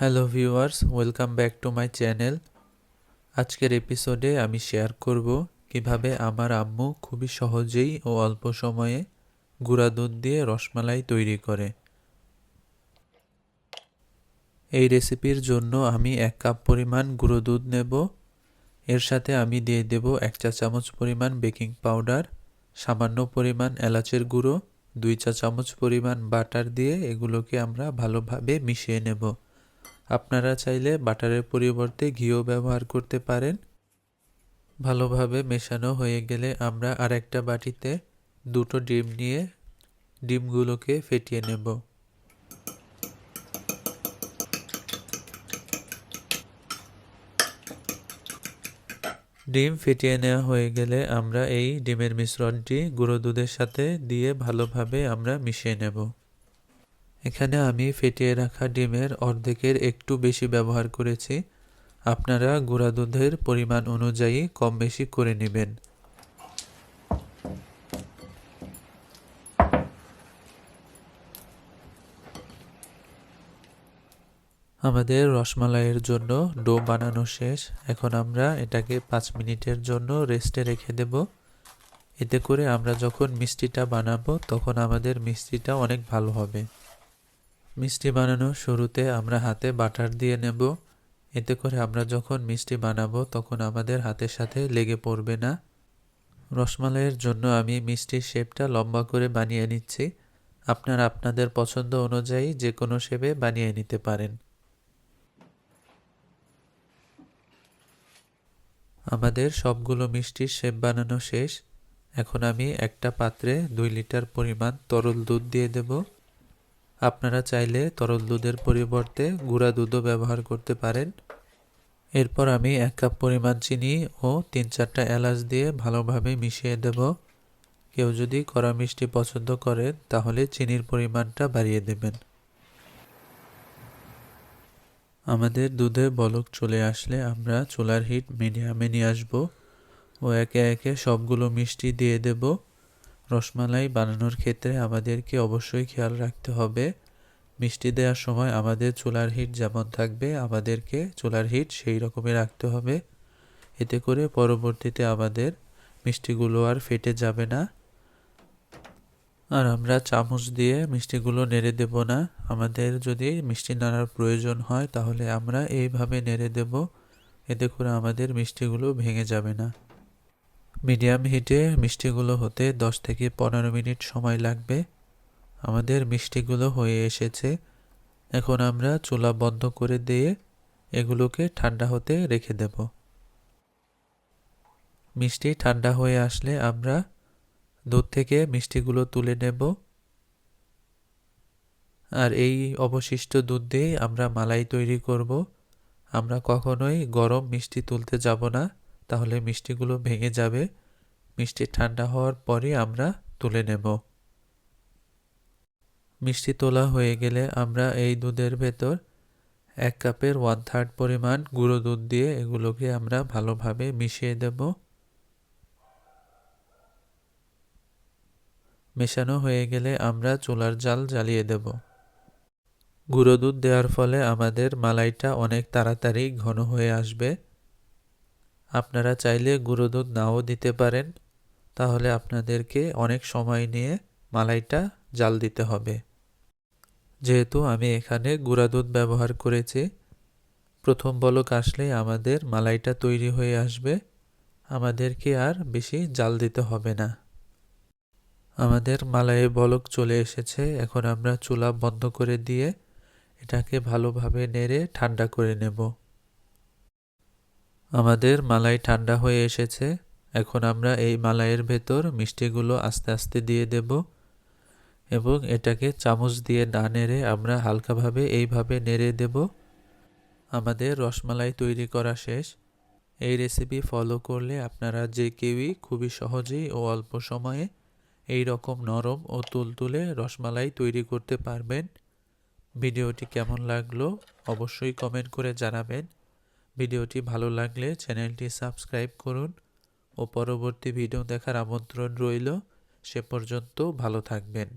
Hello viewers welcome back to my channel আজকের এপিসোডে আমি শেয়ার করব কীভাবে আমার আম্মু খুবই সহজেই ও অল্প সময়ে গুঁড়া দুধ দিয়ে রসমালাই তৈরি করে। এই রেসিপির জন্য আমি এক কাপ পরিমাণ গুঁড়ো দুধ নেব। এর সাথে আমি দিয়ে দেব এক চা চামচ পরিমাণ বেকিং পাউডার সামান্য পরিমাণ এলাচের গুঁড়ো, দুই চা চামচ পরিমাণ বাটার দিয়ে এগুলোকে আমরা ভালোভাবে মিশিয়ে নেব। আপনারা চাইলে বাটারের পরিবর্তে ঘিও ব্যবহার করতে পারেন। ভালোভাবে মেশানো হয়ে গেলে আমরা আরেকটা বাটিতে দুটো ডিম নিয়ে ডিমগুলোকে ফেটিয়ে নেব। ডিম ফেটিয়ে নেওয়া হয়ে গেলে আমরা এই ডিমের মিশ্রণটি গুঁড়ো দুধের সাথে দিয়ে ভালোভাবে আমরা মিশিয়ে নেব। এখানে আমি ফেটিয়ে রাখা ডিমের অর্ধেকের একটু বেশি ব্যবহার করেছি। আপনারা গুঁড়া দুধের পরিমাণ অনুযায়ী কম বেশি করে নেবেন। আমাদের রসমালাইয়ের জন্য ডো বানানো শেষ। এখন আমরা এটাকে পাঁচ মিনিটের জন্য রেস্টে রেখে দেব। এতে করে আমরা যখন মিষ্টিটা বানাবো, তখন আমাদের মিষ্টিটা অনেক ভালো হবে। মিষ্টি বানানোর শুরুতে আমরা হাতে বাটার দিয়ে নেব। এতে করে আমরা যখন মিষ্টি বানাবো, তখন আমাদের হাতের সাথে লেগে পড়বে না। রসমালাইয়ের জন্য আমি মিষ্টির শেপটা লম্বা করে বানিয়ে নিচ্ছি। আপনারা আপনাদের পছন্দ অনুযায়ী যে কোনো শেপে বানিয়ে নিতে পারেন। আমাদের সবগুলো মিষ্টির শেপ বানানো শেষ। এখন আমি একটা পাত্রে দুই লিটার পরিমাণ তরল দুধ দিয়ে দেব। আপনারা চাইলে তরল দুধের পরিবর্তে গুঁড়া দুধও ব্যবহার করতে পারেন। এরপর আমি এক কাপ পরিমাণ চিনি ও তিন চারটা এলাচ দিয়ে ভালোভাবে মিশিয়ে দেব। কেউ যদি কড়া মিষ্টি পছন্দ করেন, তাহলে চিনির পরিমাণটা বাড়িয়ে দেবেন। আমাদের দুধে বলক চলে আসলে আমরা চুলার হিট মিডিয়ামে নিয়ে আসব ও একে একে সবগুলো মিষ্টি দিয়ে দেব। রসমালাই বানানোর ক্ষেত্রে আমাদেরকে অবশ্যই খেয়াল রাখতে হবে। মিষ্টি দেওয়ার সময় আমাদের চুলার হিট যেমন থাকবে, আমাদেরকে চুলার হিট সেই রকমই রাখতে হবে। এতে করে পরবর্তীতে আমাদের মিষ্টিগুলো আর ফেটে যাবে না। আর আমরা চামচ দিয়ে মিষ্টিগুলো নেড়ে দেব না। আমাদের যদি মিষ্টি নাড়ার প্রয়োজন হয় তাহলে আমরা এইভাবে নেড়ে দেব। এতে করে আমাদের মিষ্টিগুলো ভেঙে যাবে না। মিডিয়াম হিটে মিষ্টিগুলো হতে 10 থেকে পনেরো মিনিট সময় লাগবে। আমাদের মিষ্টিগুলো হয়ে এসেছে। এখন আমরা চুলা বন্ধ করে দিয়ে এগুলোকে ঠান্ডা হতে রেখে দেব। মিষ্টি ঠান্ডা হয়ে আসলে আমরা দুধ থেকে মিষ্টিগুলো তুলে নেব। আর এই অবশিষ্ট দুধ দিয়ে আমরা মালাই তৈরি করব। আমরা কখনোই গরম মিষ্টি তুলতে যাব না। তাহলে মিষ্টিগুলো ভেঙে যাবে। মিষ্টি ঠান্ডা হওয়ার পরে আমরা তুলে নেব। মিষ্টি তোলা হয়ে গেলে আমরা এই দুধের ভেতর এক কাপের ওয়ান থার্ড পরিমাণ গুঁড়ো দুধ দিয়ে এগুলোকে আমরা ভালোভাবে মিশিয়ে দেব। মেশানো হয়ে গেলে আমরা চুলার জাল জ্বালিয়ে দেব। গুঁড়ো দুধ দেওয়ার ফলে আমাদের মালাইটা অনেক তাড়াতাড়ি ঘন হয়ে আসবে। আপনারা চাইলে গুঁড়ো দুধ নাও দিতে পারেন। তাহলে আপনাদেরকে অনেক সময় নিয়ে মালাইটা জাল দিতে হবে। যেহেতু আমি এখানে গুঁড়া দুধ ব্যবহার করেছি, প্রথম বলক আসলে আমাদের মালাইটা তৈরি হয়ে আসবে। আমাদেরকে আর বেশি জাল দিতে হবে না। আমাদের মালাইয়ে বলক চলে এসেছে। এখন আমরা চুলা বন্ধ করে দিয়ে এটাকে ভালোভাবে নেড়ে ঠান্ডা করে নেব। আমাদের মালাই ঠান্ডা হয়ে এসেছে। এখন আমরা এই মালাইয়ের ভেতর মিষ্টিগুলো আস্তে আস্তে দিয়ে দেব এবং এটাকে চামচ দিয়ে না নেড়ে আমরা হালকাভাবে এইভাবে নেড়ে দেব। আমাদের রসমালাই তৈরি করা শেষ। এই রেসিপি ফলো করলে আপনারা যে কেউই খুবই সহজেই ও অল্প সময়ে এই রকম নরম ও তুলতুলে রসমালাই তৈরি করতে পারবেন। ভিডিওটি কেমন লাগল অবশ্যই কমেন্ট করে জানাবেন। ভিডিওটি ভালো লাগলে চ্যানেলটি সাবস্ক্রাইব করুন ও পরবর্তী ভিডিও দেখার আমন্ত্রণ রইল, সে পর্যন্ত ভালো থাকবেন।